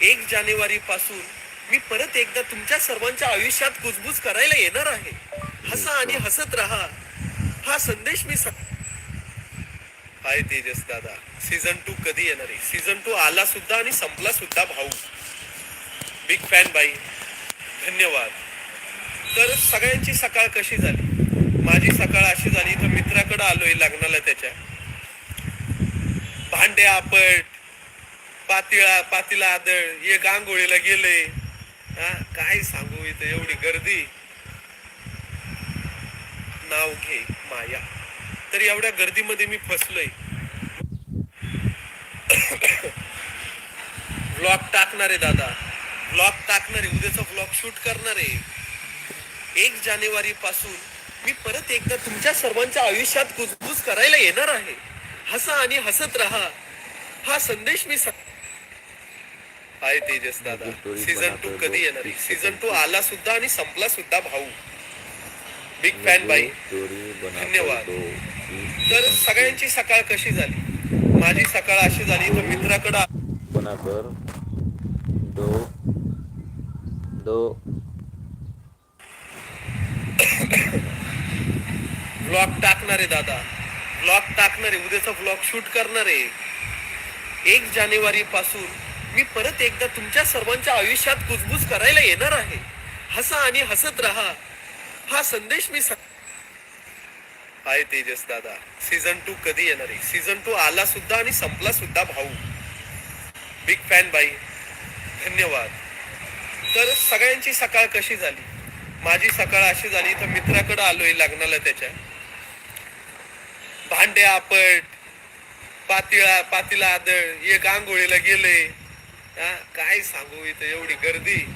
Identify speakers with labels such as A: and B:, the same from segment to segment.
A: एक जानेवारी पासून मी परत एकदा तुमच्या सर्वांच्या आयुष्यात कुजबूज करायला येणार आहे. हसा आणि हसत राहा. हा संदेश मी हाय तेजस दादा. सीझन टू कधी येणार आहे? सीझन टू आला सुद्धा आणि संपला सुद्धा भाऊ. बिग फॅन बाई. धन्यवाद. तर सगळ्यांची सकाळ कशी झाली? माझी सकाळ अशी झाली तर मित्राकडे आलोय लग्नाला त्याच्या. भांडे आपट पातिळा पातीला आदळ एक आंघोळीला गेले. हा काय सांगू इथं एवढी गर्दी? नाव घे माया. तर एवढ्या गर्दीमध्ये मी फसलोय. ब्लॉग टाकणार आहे दादा. ब्लॉग टाकणार आहे उद्याचा ब्लॉग शूट करणार. आहे एक जानेवारी पासून मी परत एकदा तुमच्या सर्वांच्या आयुष्यात कुजबूज करायला येणार आहे. हसा आणि हसत राहा. हा संदेश मी स- हाय तेजस दादा. सीझन टू कधी येणार? सीझन टू आला सुद्धा आणि संपला सुद्धा भाऊ. बिग फॅन बाई. धन्यवाद. तर सगळ्यांची सकाळ कशी झाली? माझी सकाळ अशी झाली तर मित्राकडे
B: बनाकर दो दो.
A: ब्लॉग टाकणार आहे दादा. ब्लॉग टाकणार. आहे उद्याचा ब्लॉग शूट करणार. आहे एक जानेवारी पासून मी परत एकदा तुमच्या सर्वांच्या आयुष्यात कुजबूज करायला येणार आहे. हसा आणि हसत राहा. हा संदेश मी स- हाय तेजस दादा. सीझन टू कधी येणार आहे? सीझन टू आला सुद्धा आणि संपला सुद्धा भाऊ. बिग फॅन बाई. धन्यवाद. तर सगळ्यांची सकाळ कशी झाली? माझी सकाळ अशी झाली तर मित्राकडे आलोय लग्नाला त्याच्या. भांडे आपट पातिळा पातीला आदळ एक गांगोळीला गेले. काय सांगू इथं एवढी गर्दी?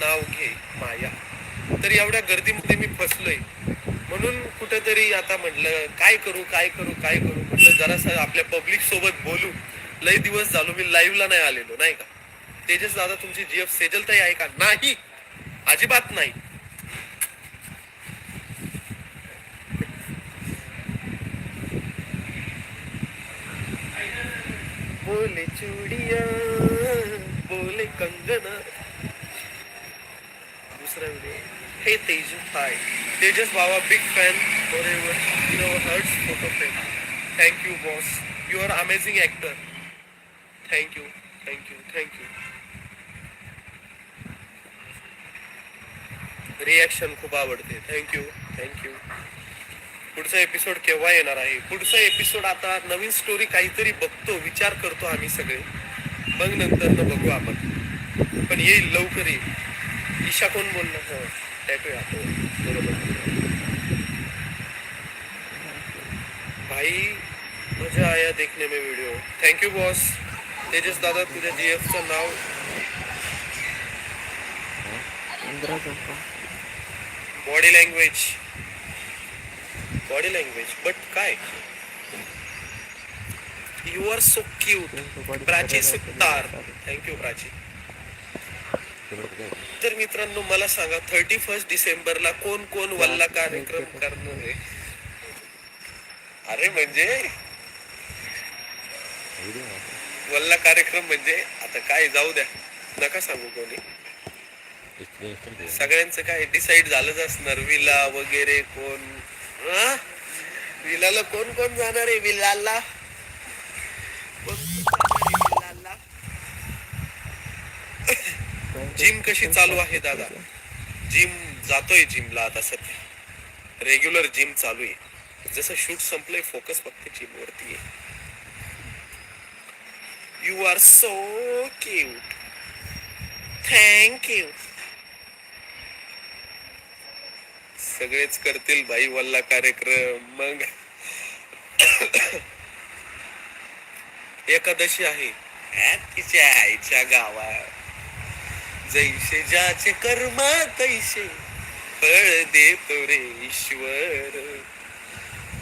A: नाव घे माया. तर एवढ्या गर्दीमध्ये मी फसलोय. म्हणून कुठेतरी आता म्हटलं काय करू काय करू काय करू? म्हटलं जरासं आपल्या पब्लिक सोबत बोलू. लय दिवस झालो मी लाईव्हला नाही आलेलो नाही का? तेजस दादा तुमची जीएफ सेजल तरी आहे का? नाही. अजिबात नाही. बोले चुडिया बोले कंगना। दुसरा व्हिडिओ हे तेजू हाय. तेजस बाबा big fan forever you know hearts photo frame thank you boss you are amazing actor thank you thank you thank you reaction खूप आवडते. थँक्यू थँक्यू पुढचा एपिसोड केव्हा येणार आहे? पुढचा एपिसोड आता नवीन स्टोरी काहीतरी बघतो विचार करतो आम्ही सगळे. मग नंतर न बघू आपण. पण येईल लवकर येईल. ईशा कोण बोलला हो टॅटू आहे आपलं. बरोबर. भाई मजा आया देखने में वीडियो थँक्यू बॉस तेजस दादा तुझ्या जीएफचं नाव? Body language body language but काय? You are so cute Prachi Sutar. Thank you Prachi. तर मित्रांनो मला सांगा थर्टी फर्स्ट डिसेंबरला कोण कोण वल्ला कार्यक्रम करणार आहे? अरे म्हणजे? वल्ला कार्यक्रम म्हणजे आता काय जाऊ द्या. नका सांगू कोणी. सगळ्यांचं काय डिसाईड झालंच असणार विला वगैरे कोण? विलाला कोण कोण जाणार आहे विलाला? जिम कशी चालू आहे दादा? जिम जातोय जिमला आता सध्या. रेग्युलर जिम चालू आहे. जसं शूट संपलंय फोकस फक्त जिम वरती आहे. You are so cute thank you सगळेच करतील भाई वल्ला कार्यक्रम. मग एकादशी आहे. तिच्या आईच्या गावात. जैसे ज्याचे कर्म तैसे फळ देतो रे ईश्वर.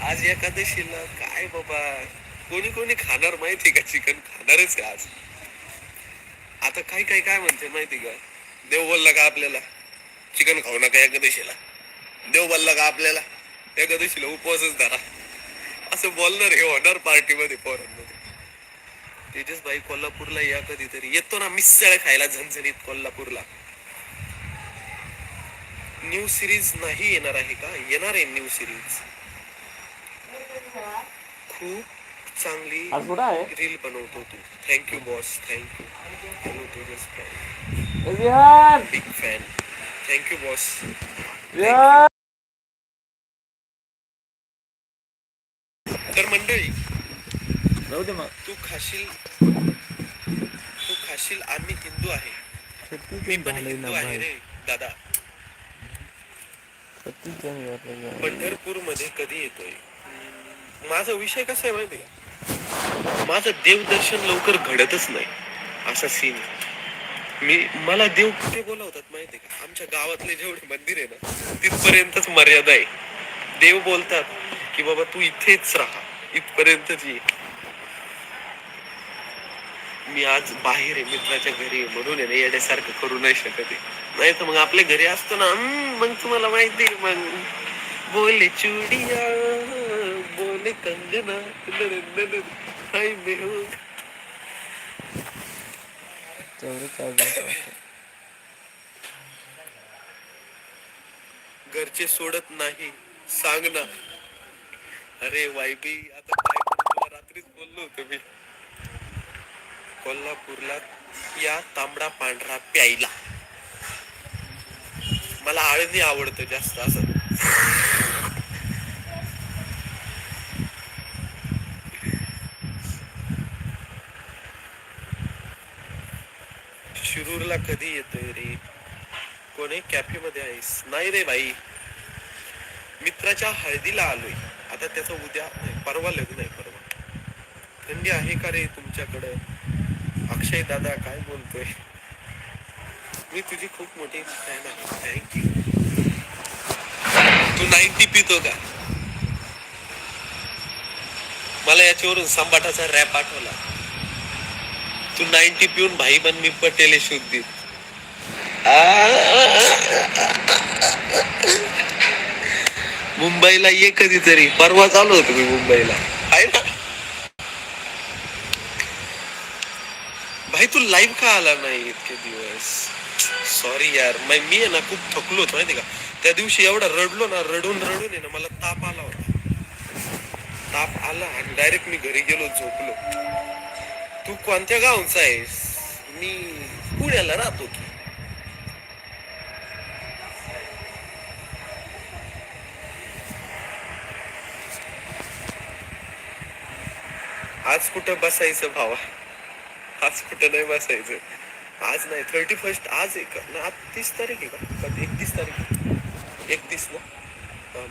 A: आज एकादशीला काय बाबा? कोणी कोणी खाणार माहिती का? चिकन खाणारच आहे आज. आता काय काय काय म्हणते माहिती का? देव बोलला का आपल्याला? चिकन खाऊ नका एकादशीला. देव बोलला का आपल्याला? एकादशीला उपवासच धरा. असं बोलणार हे होणार पार्टीमध्ये पोरांमध्ये. तेजस भाई कोल्हापूरला या कधीतरी. येतो ना मिसळ खायला झणझणीत कोल्हापूरला. न्यू सिरीज नाही येणार आहे का? येणार आहे न्यू सिरीज खूप चांगली रील बनवतो तू. Thank you boss thank you hello Tejas
B: Vihan
A: big fan thank you boss
B: Vihan
A: तर मंडळी
B: जाऊ दे मग.
A: तू खाशील तू खाशील आम्ही हिंदू आहे. मी पण हिंदू आहे रे दादा. पंढरपूरमध्ये कधी येतोय? माझा विषय कसा आहे माहिती माझं देवदर्शन लवकर घडतच नाही असा सीन मी मला देव कुठे बोलावतात माहिती का? आमच्या गावातले जेवढे मंदिर आहे ना तिथपर्यंतच मर्यादा आहे. देव बोलतात की बाबा तू इथेच राहा. इथपर्यंतच ये. मी आज बाहेर आहे मित्राच्या घरी म्हणून आहे ना येण्यासारखं करू नाही शकत नाही तर मग आपल्या घरी असतो ना मग तुम्हाला माहिती आहे मग बोले चुडिया बोले कंगना हो. घरचे सोडत नाही सांग ना. अरे वायबी आता काय रात्रीच बोललो होतो मी. कोल्हापूरला या तांबडा पांढरा प्यायला. मला आळणी आवडतं जास्त असं. शिरूरला कधी येतोय रे? कोणी कॅफे मध्ये आहेस? नाही रे भाई मित्राच्या हळदीला आलोय. आता त्याचं उद्या नाही परवा लग्न आहे परवा. थंडी आहे का रे तुमच्याकडं? अक्षय दादा काय बोलतोय? मी तुझी खूप मोठी फॅन आहे. थँक्यू तू नाईन्टी पितो का? मला याच्यावरून संबाटाचा रॅप आठवला. तू नाईन्टी पिऊन भाई बन मी पटेले शुद्धीत मुंबईला ये कधीतरी. परवा चालू होतो मी मुंबईला आहे ना भाई तू लाईव्ह का आला नाही इतके दिवस? सॉरी यार. मी आहे ना खूप थकलो होतो माहिती का? त्या दिवशी एवढा रडलो ना रडून रडून आहे ना मला ताप आला होता. ताप आला आणि डायरेक्ट मी घरी गेलो झोपलो. तू कोणत्या गावचा आहेस? मी पुण्याला राहतो की. आज कुठं बसायचं भावा? आज कुठं नाही बसायचं. आज नाही थर्टी फर्स्ट आज एक. ना आज तीस तारीख आहे का? का एकतीस तारीख एकतीस ना?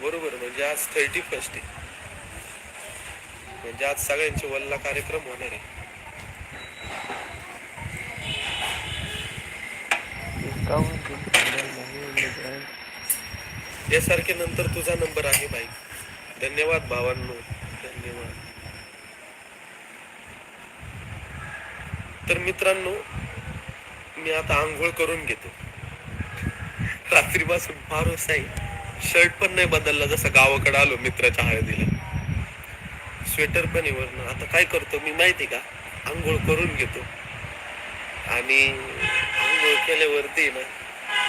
A: बरोबर. म्हणजे आज थर्टी फर्स्ट आहे. म्हणजे आज सगळ्यांचे वल्ला कार्यक्रम होणार आहे. यासारखे नंतर तुझा नंबर आहे बाईक धन्यवाद भावांनो धन्यवाद तर मित्रांनो मी आता आंघोळ करून घेतो. रात्रीपासून फार आहे. शर्ट पण नाही बदलला जसं गावाकडे आलो मित्राच्या हळदीला. स्वेटर पण आहे आता काय करतो मी माहिती का? आंघोळ करून घेतो. आणि आंघोळ केल्यावरती ना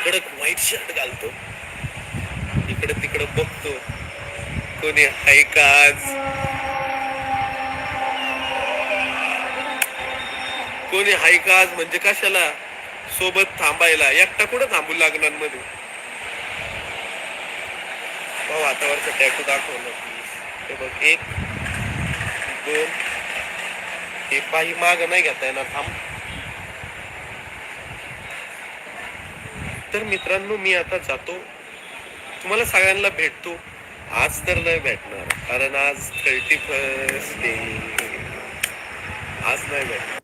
A: कडक व्हाईट शर्ट घालतो. इकडे तिकडे बघतो. कोणी हाय का कोणी हाय का आज? म्हणजे कशाला सोबत थांबायला? एकटा कुठं थांबू लागणार मध्ये पाहू हो, टॅटू दाखवलं. हे बघ एक दोन हे पाही माग नाही घेता येणार थांब. तर मित्रांनो मी आता जातो. तुम्हाला सगळ्यांना भेटतो. आज तर नाही भेटणार कारण आज थर्टी फर्स्ट डे. आज नाही भेटणार.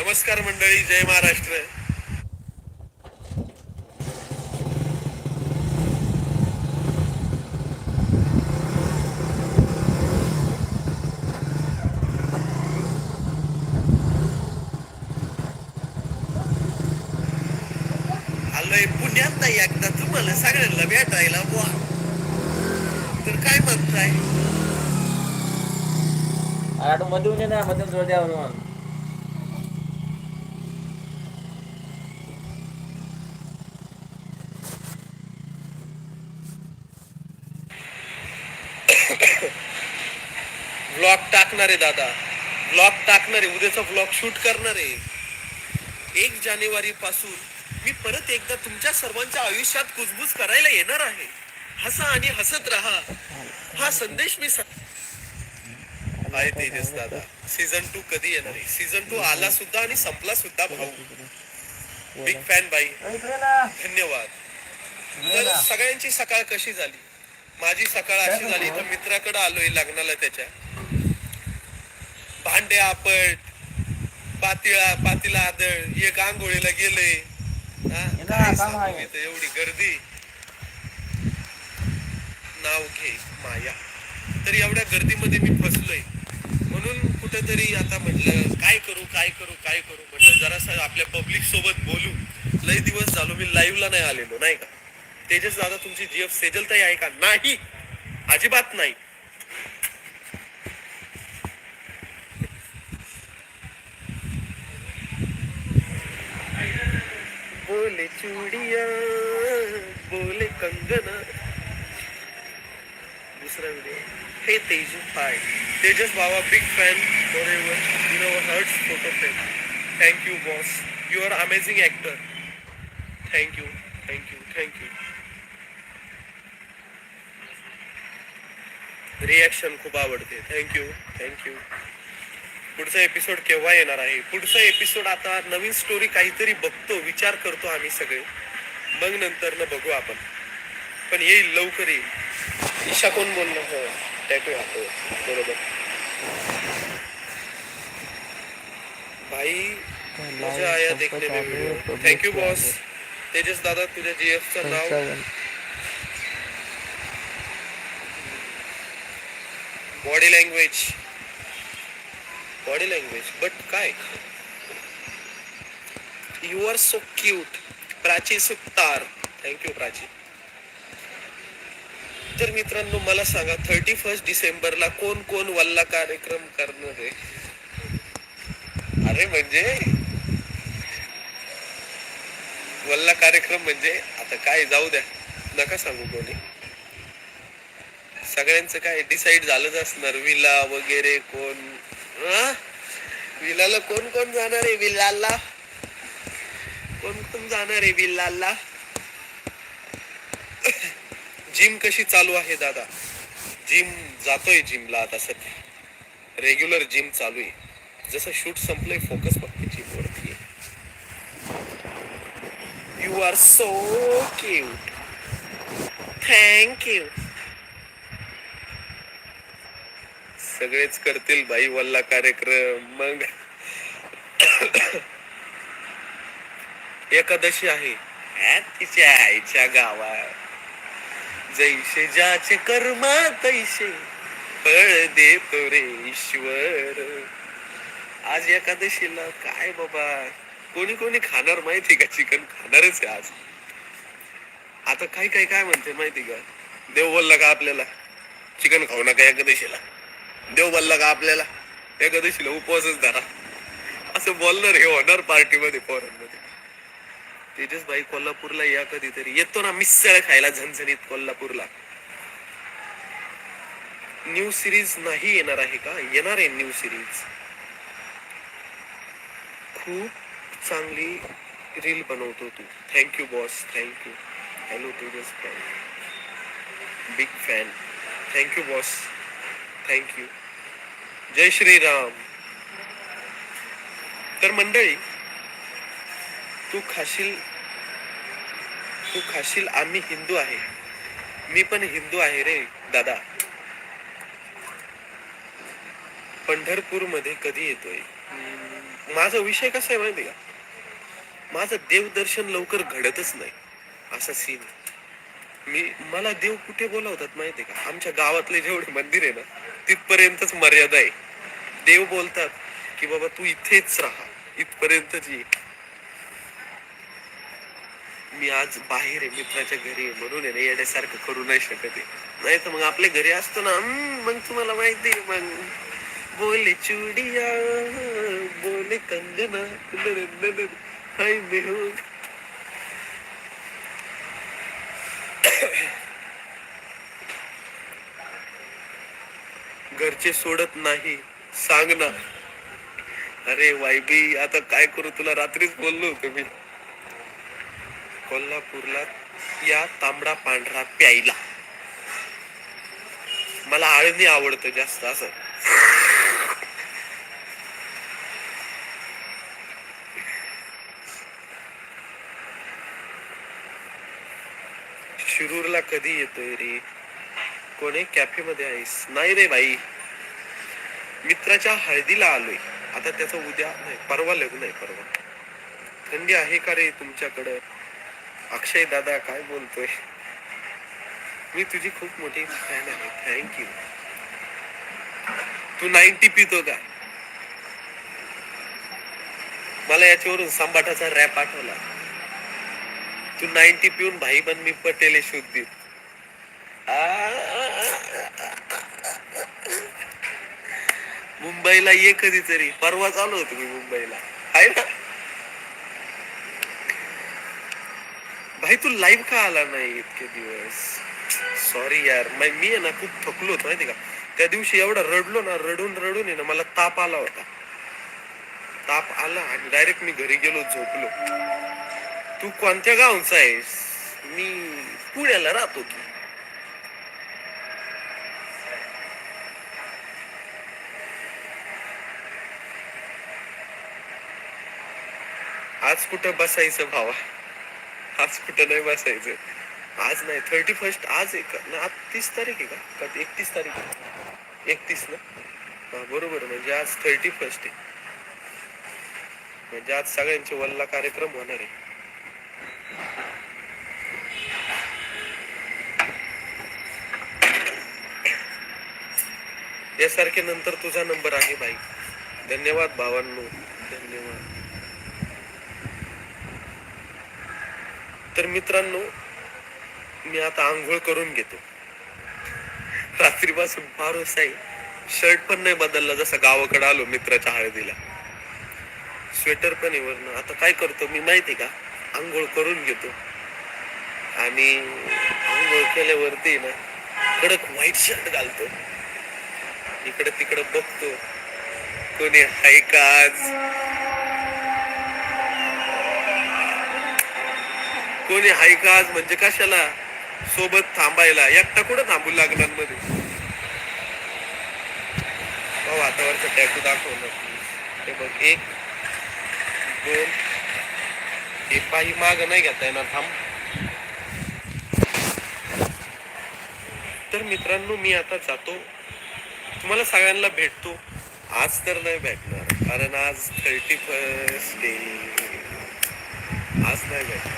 A: नमस्कार मंडळी जय महाराष्ट्र. आलोय पुण्यात नाही एकदा तुम्हाला सगळ्यांना भेटायला बुवा. तर काय म्हणताय?
B: आठमध्ये ये ना मधून जोर द्यावर
A: ब्लॉग टाकणारे दादा. ब्लॉग टाकणारे उद्याचा ब्लॉग शूट करणारे. एक जानेवारी पासून मी परत एकदा तुमच्या सर्वांच्या आयुष्यात कुजबूज करायला येणार आहे. हसा आणि हसत राहा. हा संदेश मी स- आहे तेजस दादा. सीझन टू कधी येणार आहे? सीझन टू आला सुद्धा आणि संपला सुद्धा भाऊ. बिग फॅन बाई. धन्यवाद. तर सगळ्यांची सकाळ कशी झाली? माझी सकाळ अशी झाली तर मित्राकडे आलोय लग्नाला त्याच्या. भांडे आपट पातिळा पातीला आदळ एक आंघोळीला गेले. काय सांगू इथं एवढी गर्दी. नाव घे माया. तर एवढ्या गर्दीमध्ये मी फसलोय. म्हणून कुठेतरी आता म्हटलं काय करू काय करू काय करू? म्हटलं जरासं आपल्या पब्लिक सोबत बोलू. लय दिवस झालो मी लाईव्हला नाही आलेलो नाही का? तेजस दादा तुमची जीएफ सेजल ताई आहे का? नाही. अजिबात नाही. बोले चुडिया बोले कंगना। दुसरा व्हिडिओ हे तेजू हाय तेजस बाबा big fan forever you know hearts photo frame thank you boss you are amazing actor thank you thank you thank you reaction खूप आवडते. थँक्यू थँक्यू पुढचा एपिसोड केव्हा येणार आहे? पुढचा एपिसोड आता नवीन स्टोरी काहीतरी बघतो विचार करतो आम्ही सगळे. मग नंतर न बघू आपण. पण येईल लवकर येईल ईशा कोण बोलणं हो. टॅटू हो. बरोबर. भाई मजा आया देखने में. थँक्यू बॉस तेजस दादा तुझ्या जीएफ चं नाव. Body language body language but काय? You are so cute Prachi Sutar. Thank you Prachi. तर मित्रांनो मला सांगा थर्टी फर्स्ट डिसेंबरला कोण कोण वल्ला कार्यक्रम करणार आहे? अरे म्हणजे? वल्ला कार्यक्रम म्हणजे आता काय जाऊ द्या. नका सांगू कोणी. सगळ्यांचं काय डिसाईड झालंच असणार. विला वगैरे कोण? हा? विलाला कोण कोण जाणार आहे? विलाला? कोण कोण जाणार आहे विलाला? जिम कशी चालू आहे दादा? जिम जातोय जिमला आता सध्या. रेग्युलर जिम चालू आहे. जसं शूट संपलंय फोकस फक्त जिम वरती you are so cute thank you सगळेच करतील बाई वल्ला कार्यक्रम. मग एकादशी आहे. तिच्या आईच्या गावात. जैसे ज्याचे कर्मा तैसे फळ देतो रे ईश्वर. आज एकादशीला काय बाबा? कोणी कोणी खाणार माहिती का? चिकन खाणारच आहे आज. आता काय काय काय म्हणते माहिती का? देव बोलला का आपल्याला? चिकन खाऊ नका एकादशीला. देव बोलला का आपल्याला? एकादशीला उपवासच धरा. असं बोलणार हे होणार पार्टीमध्ये पोरांमध्ये. तेजस भाई कोल्हापूरला या कधीतरी. येतो ना मिसळ खायला झणझणीत कोल्हापूरला. न्यू सिरीज नाही येणार आहे का? येणार आहे न्यू सिरीज खूप चांगली रील बनवतो तू. Thank you boss thank you hello Tejas भाई. Big fan thank you boss thank you जय श्रीराम. तर मंडळी तू खाशील तू खाशील आम्ही हिंदू आहे. मी पण हिंदू आहे रे दादा. पंढरपूरमध्ये कधी येतोय? माझा विषय कसा आहे माहिती का? माझं देवदर्शन लवकर घडतच नाही असा सीन मी मला देव कुठे बोलावतात माहितीये का? आमच्या गावातले जेवढे मंदिर आहे ना तिथपर्यंतच मर्यादा आहे. देव बोलतात की बाबा तू इथेच राहा. इथपर्यंतच ये मी आज बाहेर आहे मित्राच्या घरी आहे. म्हणून आहे ना येण्यासारखं करू नाही शकत आहे. नाही तर मग आपल्या घरी असतो ना मग तुम्हाला माहिती आहे मग बोले चुडिया बोले कंगना. हाय मेहू घरचे सोडत नाही सांग ना अरे वायबी आता काय करू तुला? रात्रीच बोललो होतो मी. कोल्हापूरला या तांबडा पांढरा प्यायला. मला आळणी आवडतं जास्त असं. शिरूरला कधी येतोय रे? कोणी कॅफे मध्ये आहेस? नाही रे भाई मित्राच्या हळदीला आलोय. आता त्याचं उद्या नाही परवा लग्न आहे परवा. थंडी आहे का रे तुमच्याकडं? अक्षय दादा काय बोलतोय? मी तुझी खूप मोठी फॅन आहे. थँक्यू तू नाईन्टी पितो का? मला याच्यावरून सांबाटाचा रॅप आठवला. तू नाईन्टी पिऊन भाई पण मी पटेले आ? मुंबईला ये कधीतरी. परवाच आलो होतो मी मुंबईला. आहे ना? भाई तू लाईव्ह का आला नाही इतके दिवस? सॉरी यार. मी आहे ना खूप थकलो होतो माहिती का? त्या दिवशी एवढा रडलो ना रडून रडून आहे ना मला ताप आला होता. ताप आला आणि डायरेक्ट मी घरी गेलो झोपलो. तू कोणत्या गावचा आहेस? मी पुण्याला राहतो तू आज कुठं बसायचं भावा? आज कुठं नाही बसायचं? आज नाही थर्टी फर्स्ट आज एक. ना आज तीस तारीख आहे का? का एकतीस तारीख आहे? एकतीस ना? बरोबर म्हणजे आज थर्टी फर्स्ट आहे. म्हणजे आज सगळ्यांचे वल्ला कार्यक्रम होणार आहे. यासारखे नंतर तुझा नंबर आहे भाई धन्यवाद भावांनो. धन्यवाद. तर मित्रांनो मी आता आंघोळ करून घेतो. रात्रीपासून फारच आहे शर्ट पण नाही बदलला जसा गावाकडे आलो मित्राच्या हळदीला. स्वेटर पण आहे आता काय करतो मी माहिती का? आंघोळ करून घेतो. आणि आंघोळ केल्यावरती ना कडक व्हाईट शर्ट घालतो. इकडे तिकडे बघतो. कोणी हाय का कोणी हाय का आज? म्हणजे कशाला सोबत थांबायला? एकटा कुठं थांबू लागणार मध्ये? भाऊ हातावरचा टॅटू दाखवलं. ते हे बघ एक दोन हे पाही माग नाही घेता येणार थांब. तर मित्रांनो मी आता जातो. तुम्हाला सगळ्यांना भेटतो. आज तर नाही भेटणार कारण आज थर्टी फर्स्ट डे आज नाही भेटणार.